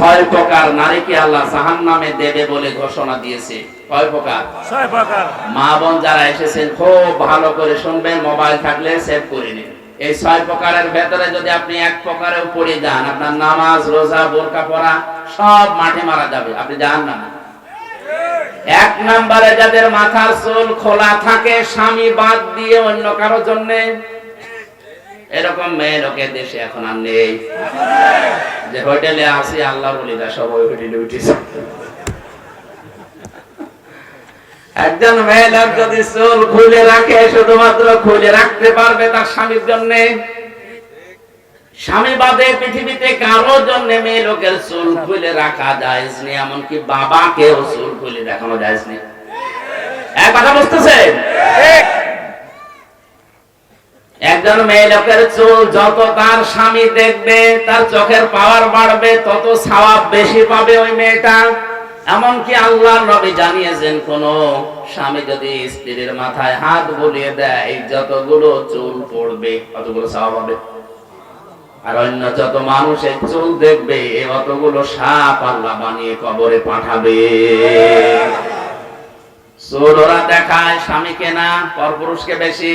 ছয় প্রকার নারীকে আল্লাহ জাহান নামে দেবে বলে ঘোষণা দিয়েছে। কয় প্রকার? ছয় প্রকার। মা বোন যারা এসেছেন খুব ভালো করে শুনবেন মোবাইল থাকলে সেভ করে নিন। এই ছয় প্রকারের ভেতরে যদি আপনি এক প্রকারেও পড়ে যান আপনার নামাজ রোজা বোরকা পড়া সব মাঠে মারা যাবে। আপনি যান না। এক নম্বরে যাদের মাথার চুল খোলা থাকে স্বামী বাদ দিয়ে অন্য কারও জন্য এরকম মেয়ে লোকে দেশে এখন আর নেই। যে হোটেলে আসি আল্লাহ বলি না সবাই হোটেলে উঠেছে। একজন মেয়ে লোক যদি চুল খুলে রাখে, শুধুমাত্র খুলে রাখতে পারবে তার স্বামীর জন্য। স্বামী বাদে পৃথিবীতে কারও জন্য মেয়ে লোকের চুল খুলে রাখা যায় নি এমনকি বাবাকেও চুল খুলে দেখানো যায় নি এক কথা বুঝতেছেন? একজন মেয়ে লোকের চুল যত তার স্বামী দেখবে, তার চোখের পাওয়ার বাড়বে, তত সওয়াব বেশি পাবে ওই মেয়েটা। এমনকি আল্লাহ নবী জানিয়েছেন, কোন স্বামী যদি স্ত্রীর মাথায় হাত বুলিয়ে দেয়, যতগুলো চুল পড়বে, ততগুলো সওয়াব হবে। আর অন্য যত মানুষের চুল দেখবে অতগুলো সাপ আল্লাহ বানিয়ে কবরে পাঠাবে। চুল ওরা দেখায়, স্বামীকে না, পরপুরুষকে বেশি।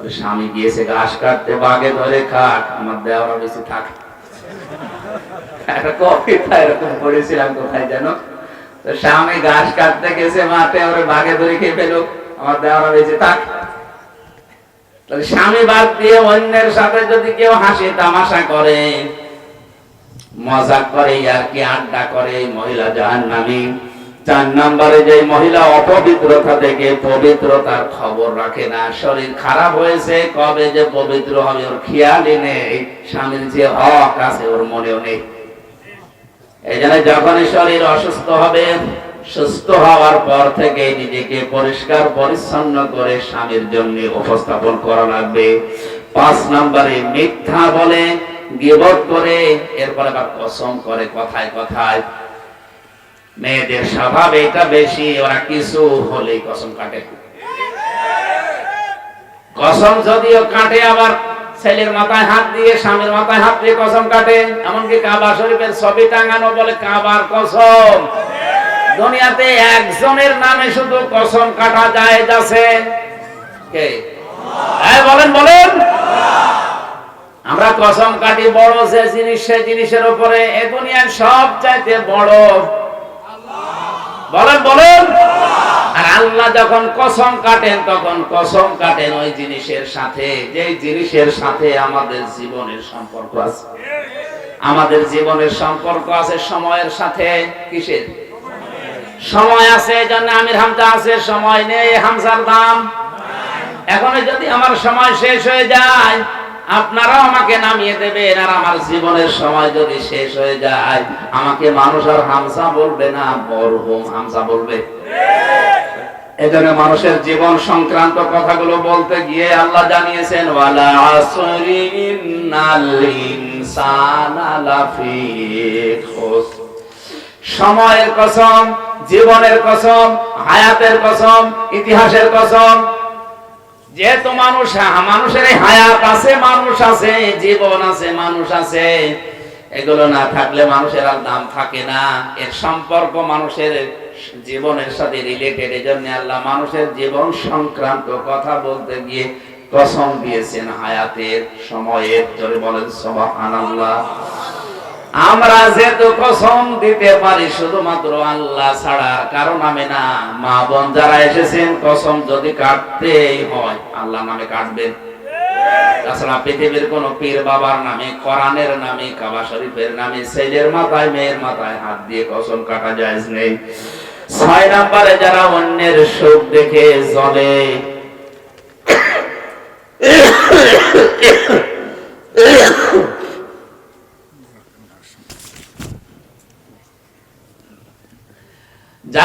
ওই স্বামী গিয়েছে ঘাস কাটতে বাগে ধরে খাট আমার দেওয়ারা বেশি একটা এরকম পড়েছিলাম কোথায় যেন। তো স্বামী ঘাস কাটতে গেছে মাঠে, ওরে ধরে খেয়ে ফেলো আমার দেওয়ারা বেশি থাক। তাহলে স্বামী বাদ দিয়ে অন্যের সাথে যদি কেউ হাসি, তামাশা করে, মজা করে, আর কি আড্ডা করে, মহিলা জাহান নামি চার নম্বরে যে মহিলা অপবিত্রতা থেকে পবিত্রতার খবর রাখে না, শরীর খারাপ হয়েছে, কবে যে পবিত্র হবে ওর খেয়ালই নেই, স্বামীর যে হক আছে ওর মনেও নেই। এই জন্য যখনই শরীর অসুস্থ হবে, সুস্থ হওয়ার পর থেকে নিজেকে পরিষ্কার পরিচ্ছন্ন করে স্বামীর জন্য উপস্থাপন করা লাগবে। পাঁচ নম্বরে মিথ্যা বলে গিবত করে, এরপরে আবার কসম করে কথায় কথায় মেয়েদের স্বভাব এটা বেশি, ওরা কিছু হলেই কসম কাটে। কসম যদিও কাটে, আবার ছেলের মাথায় হাত দিয়ে, স্বামীর মাথায় হাত দিয়ে কসম কাটে। এমনকি কাবা শরীফের ছবি টাঙানো বলে কাবার কসম। দুনিয়াতে একজনের নামে শুধু কসম কাটা যায়, যাচ্ছে কে? এই বলেন বলেন। আমরা কসম কাটি বড় যে জিনিস, সে জিনিসের উপরে এ দুনিয়ার সব চাইতে বড় বলেন বলেন। আর আল্লাহ যখন কসম কাটেন, তখন কসম কাটেন ওই জিনিসের সাথে যে জিনিসের সাথে আমাদের জীবনের সম্পর্ক আছে। আমাদের জীবনের সম্পর্ক আছে সময়ের সাথে, কিসের? সময় আছে জন্য আমির হামজা আছে, সময় নেই, হামজার দাম। এখন যদি আমার সময় শেষ হয়ে যায় আপনারাও আমাকে নামিয়ে দেবেন আর আমার জীবনের সময় যদি শেষ হয়ে যায়, আমাকে মানুষ আর হামসা বলবে না, মরহুম হামসা বলবে। এজন্য মানুষের জীবন সংক্রান্ত কথাগুলো বলতে গিয়ে আল্লাহ জানিয়েছেন, ওয়ালা আসরি ইন্নাল ইনসানা সময়ের কসম, জীবনের কসম, হায়াতের কসম, ইতিহাসের কসম যেহেতু মানুষ মানুষের হায়াত আছে, মানুষ আছে, জীবন আছে, মানুষ আছে। এগুলো না থাকলে মানুষের আর দাম থাকে না। এর সম্পর্ক মানুষের জীবনের সাথে রিলেটেড এই জন্য আল্লাহ মানুষের জীবন সংক্রান্ত কথা বলতে গিয়ে কসম দিয়েছেন হায়াতের, সময়ের জোরে বলেন, সুবহানাল্লাহ। আমরা যেহেতু কসম দিতে পারি, শুধুমাত্র আল্লাহ ছাড়া কারণ নামে না। মা বোন যারা এসেছেন, কসম যদি কাটতেই হয়, আল্লাহ নামে কাটবেন। তাছাড়া পৃথিবীর কোন পীর বাবার নামে, কোরআনের নামে, কাবা শরীফের নামে, ছেলের মাথায়, মেয়ের মাথায় হাত দিয়ে কসম কাটা যায় নেই। ছয় নম্বরে যারা অন্যের সুখ দেখে জ্বলে যারা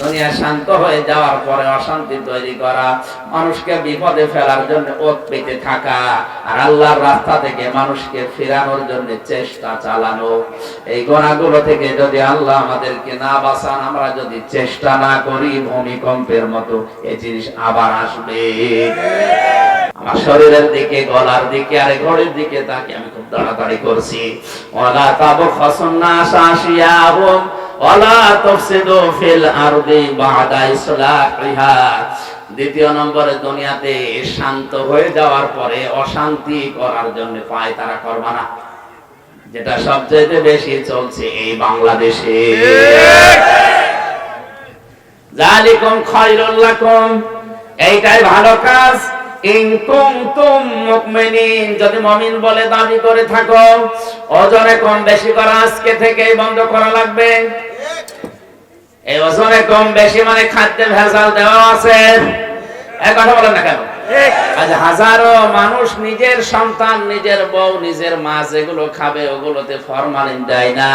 দুনিয়া শান্ত হয়ে যাওয়ার পরে অশান্তি তৈরি করা, মানুষকে বিপদে ফেলার জন্য ওত পেতে থাকা, আর আল্লাহর রাস্তা থেকে মানুষকে ফেরানোর জন্য চেষ্টা চালানো। এই গোনাগুলো থেকে যদি আল্লাহ আমাদেরকে না বাঁচান, আমরা যদি চেষ্টা না করি, ভূমিকম্পের মতো এই জিনিস আবার আসবে। আমার শরীরের দিকে, গলার দিকে আর ঘড়ির দিকে তাকে আমি খুব তাড়াতাড়ি করছি। ওলা তাবু খসন্না শাসিয়াহুম দ্বিতীয় নম্বরে, দুনিয়াতে শান্ত হয়ে যাওয়ার পরে অশান্তি করার জন্য পায় তারা করবা না যেটা সবচেয়ে বেশি চলছে এই বাংলাদেশে। এইটাই ভালো কাজ। যদি বলে দাবি করে থাকো কম বেশি করা আজকে থেকেই বন্ধ করা লাগবে। এই ওজনে কম বেশি মানে খাদ্যে ভেজাল দেওয়া আছে। এক কথা বলেন না কেন? আজ হাজারো মানুষ নিজের সন্তান নিজের বউ নিজের মা যেগুলো খাবে ওগুলোতে ফরমালিন দেয় না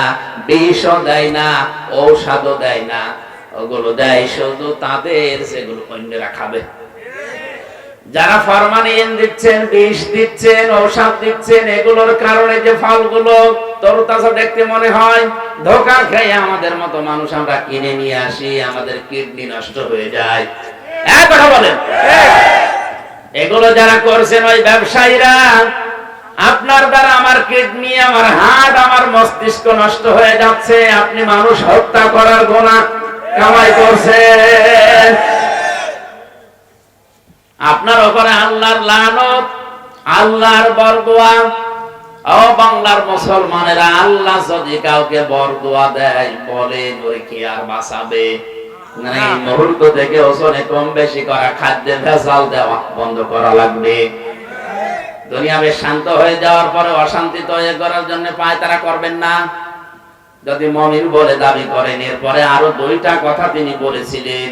বিষও দেয় না ঔষধও দেয় না ওগুলো দেয় শুধু তাদের যেগুলো অন্যরা খাবে। যারা ফরমালিন দিচ্ছেন, বিষ দিচ্ছেন, ঔষধ দিচ্ছেন, এগুলোর কারণে যে ফলগুলো তরুতাজা দেখতে মনে হয়, ধোকা খেয়ে আমাদের মতো মানুষ আমরা কিনে নিয়ে আসি, আমাদের কিডনি নষ্ট হয়ে যায়। এক কথা বলেন। এগুলো যারা করছেন ওই ব্যবসায়ীরা, আপনার দ্বারা আমার কিডনি, আমার হার্ট আমার মস্তিষ্ক নষ্ট হয়ে যাচ্ছে, আপনি মানুষ হত্যা করার গোনা কামাই করছেন। আপনার ওপরে আল্লাহর লানত, আল্লাহর বরদোয়া। ও বাংলার মুসলমানেরা, আল্লাহ যদি কাউকে বরদোয়া দেয় বলেন ওই কি আর বাঁচাবে? মুহূর্ত থেকে ওজনে কম বেশি করা, খাদ্যে ভেজাল দেওয়া বন্ধ করা লাগবে। দুনিয়া বেশ শান্ত হয়ে যাওয়ার পরে অশান্তি তৈরি করার জন্য পায় তারা করবেন না। যদি মমিন বলে দাবি করেন, এরপরে আরও দুইটা কথা তিনি বলেছিলেন।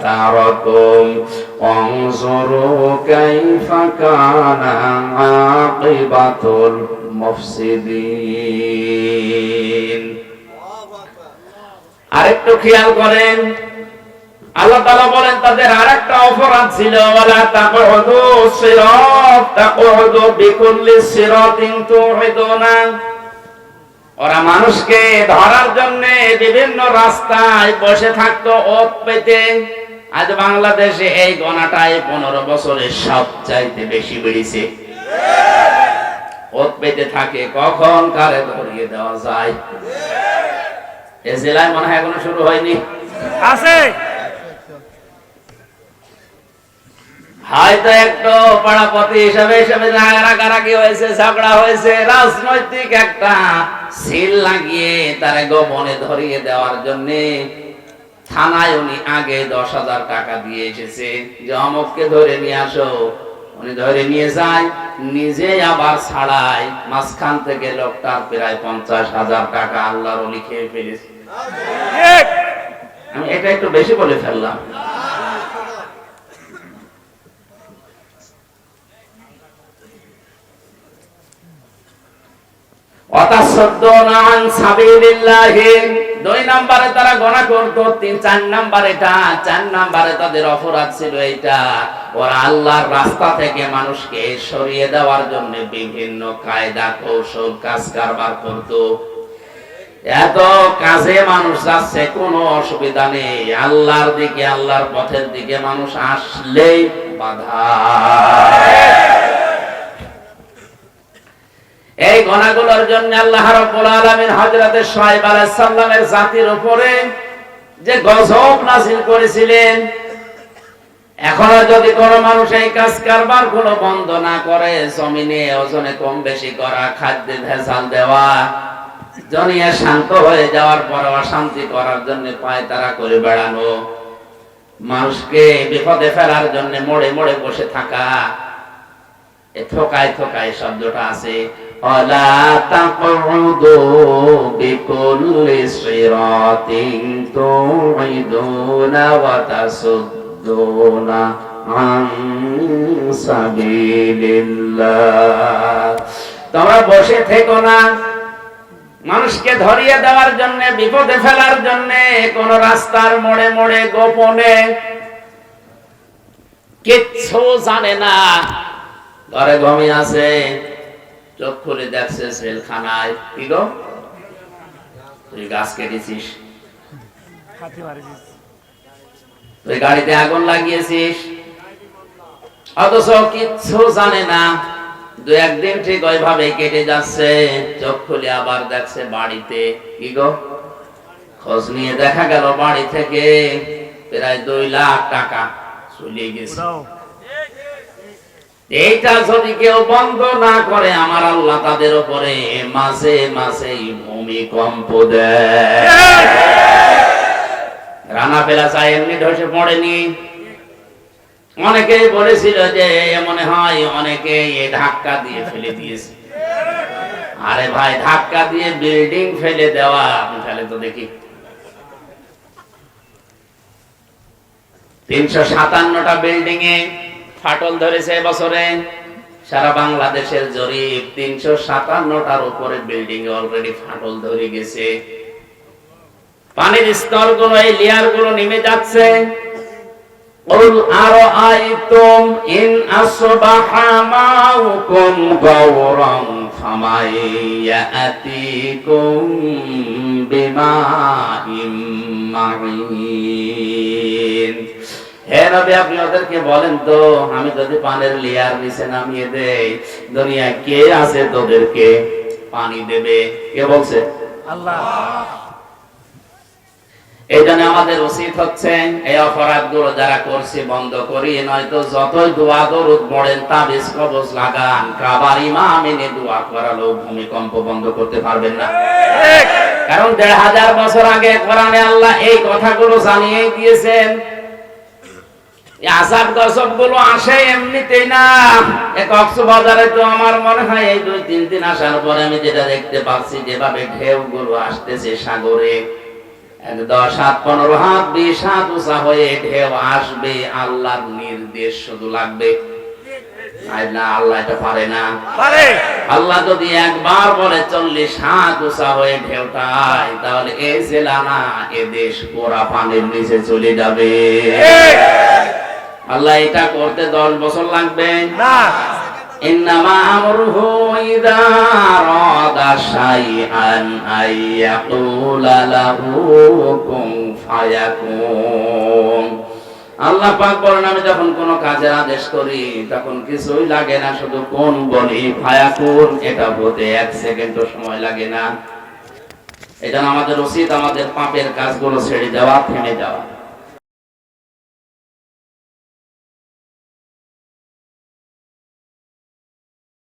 فكثركم وانظروا كيف كان عاقبة المفسدين আরেকটু খেয়াল করেন আল্লাহ তাআলা বলেন তাদের আরেকটা অপরাধ ছিল ওয়ালা তাকউদু সিরাত তাকউদু বিকুল্লি সিরাতিন তুহিদুনা ওরা মানুষকে ধরার জন্য বিভিন্ন রাস্তায় বসে থাকতো ওত পেতে আজ বাংলাদেশে এই গণাটাই পনেরো বছরে সবচাইতে বেশি বেড়েছে। ওত পেতে থাকে কখন কারে ধরিয়ে দেওয়া যায়? এ জেলায় মনে হয় এখনও শুরু হয়নি। আছে। হয়তো একটু পাড়াপতি হিসাবে হিসাবে রাগারাগি হয়েছে ঝগড়া হয়েছে রাজনৈতিক একটা সিল লাগিয়ে তারে গোপনে ধরিয়ে দেওয়ার জন্য থানায় উনি আগে দশ হাজার টাকা দিয়ে এসেছে। যে অমককে ধরে নিয়ে আসো। উনি ধরে নিয়ে যায় নিজে আবার ছাড়ায়। মাঝখান থেকে লোকটার প্রায় পঞ্চাশ হাজার টাকা আল্লাহর অলি খেয়ে ফেলেছে। আমি এটা একটু বেশি বলে ফেললাম। অতাসদ্দুনা আন সাবিলিল্লাহি। দুই নম্বরে তারা গণা করতো, তিন, চার নাম্বার এটা, চার নাম্বারে তাদের অপরাধ ছিল এইটা। ওরা আল্লাহর রাস্তা থেকে মানুষকে সরিয়ে দেওয়ার জন্য বিভিন্ন কায়দা, কৌশল, কাজ কারবার করতো। এত কাজে মানুষ যাচ্ছে, কোনো অসুবিধা নেই। আল্লাহর দিকে, আল্লাহর পথের দিকে মানুষ আসলেই বাধা। এই গণাগুলোর জন্য আল্লাহ রাব্বুল আলামিন হযরতে শুআয়ব আলাইহিস সালামের জাতির উপরে যে গজব নাযিল করেছিলেন, এখনও যদি কোনো মানুষ এই কাজ কারবারগুলো বন্ধ না করে, জমিনে ওজনে কম বেশি করা, খাদ্যে ভেজাল দেওয়া জনিয়া শান্ত হয়ে যাওয়ার পর অশান্তি করার জন্য পায় তারা করে বেড়ানো, মানুষকে বিপদে ফেলার জন্য মোড়ে মোড়ে বসে থাকা, এ থোকায় থোকায় শব্দটা আছে। তোমরা বসে থেকো না। মানুষকে ধরিয়ে দেওয়ার জন্য, বিপদে ফেলার জন্য, কোন রাস্তার মোড়ে মোড়ে, গোপনে। কিচ্ছু জানে না। ঘরে ঘুমিয়ে আছে। চোখ খুলে দেখছে গো? তুই গাছ কেটেছিস। তুই গাড়িতে আগুন লাগিয়েছিস। অথচ কিচ্ছু জানে না। দু একদিন ঠিক ওইভাবে কেটে যাচ্ছে। চোখ খুলে আবার দেখছে বাড়িতে। কি গো? খোঁজ নিয়ে দেখা গেল বাড়ি থেকে প্রায় দুই লাখ টাকা চলে গেছে। এইটা যদি কেউ বন্ধ না করে, আমার আল্লাহ তাদের উপরে মাঝে মাঝে ভূমিকম্প দেয়। রানা পেলা চাই এমনি ধসে পড়েনি। অনেকেই বলেছিল যে মনে হয় অনেকে এ ধাক্কা দিয়ে ফেলে দিয়েছে। আরে ভাই, ধাক্কা দিয়ে বিল্ডিং ফেলে দেওয়া তাহলে তো দেখি। তিনশো সাতান্নটা বিল্ডিং এ ফাটল ধরেছে বছরে সারা বাংলাদেশের জরিপ তিনশো সাতান্নটার উপরে বিল্ডিং এ অলরেডি ফাটল ধরে গেছে পানির স্তর গুলো এই লেয়ার গুলো নেমে যাচ্ছে قل أرأيتم إن أصبح ماؤكم غورا فمن يأتيكم بماء معين হে নবী আপনি ওদেরকে বলেন তো আমি যদি পানের লেয়ার নিচে নামিয়ে দেই দুনিয়ায় কে আছে তোদেরকে পানি দেবে? কে বলছে? আল্লাহ। এই জন্য আমাদের উচিত হচ্ছে এই অপরাধগুলো যারা করছে বন্ধ করি নয়তো যতই দোয়া দরুদ পড়েন তাবিজ কবজ লাগান কাবার ইমাম এনে দোয়া করালো ভূমিকম্প বন্ধ করতে পারবেন না। কারণ দেড় হাজার বছর আগে কোরআনে আল্লাহ এই কথাগুলো জানিয়ে দিয়েছেন আসাব গসবগুলো আসে এমনিতেই না। এ কক্সবাজারে তো আমার মনে হয় এই দুই তিন দিন আসার পরে আমি যেটা দেখতে পাচ্ছি যেভাবে ঢেউ গুলো আসতেছে সাগরে দশ হাত পনেরো হাত বিশ হাত উঁচা হয়ে ঢেউ আসবে আল্লাহর নির্দেশ শুধু লাগবে। আল্লাহ এটা পারে না। আল্লাহ যদি একবার বলে চল্লিশ হাত উঁচা হয়ে ঢেউটায় তাহলে এ জেলা না এ দেশ পোড়া পানির নিচে চলে যাবে। আল্লাহ এটা করতে দশ বছর লাগবে না إنما أمره إذا أراد شيئا أن يقول له كن فيكون আল্লাহ পাক বলেন আমি যখন কোন কাজের আদেশ করি তখন কিছুই লাগে না শুধু কোন বলি ফায়াকুন এটা হতে এক সেকেন্ডও সময় লাগে না এটা আমাদের উচিত আমাদের পাপের কাজগুলো ছেড়ে দেওয়া থেমে যাওয়া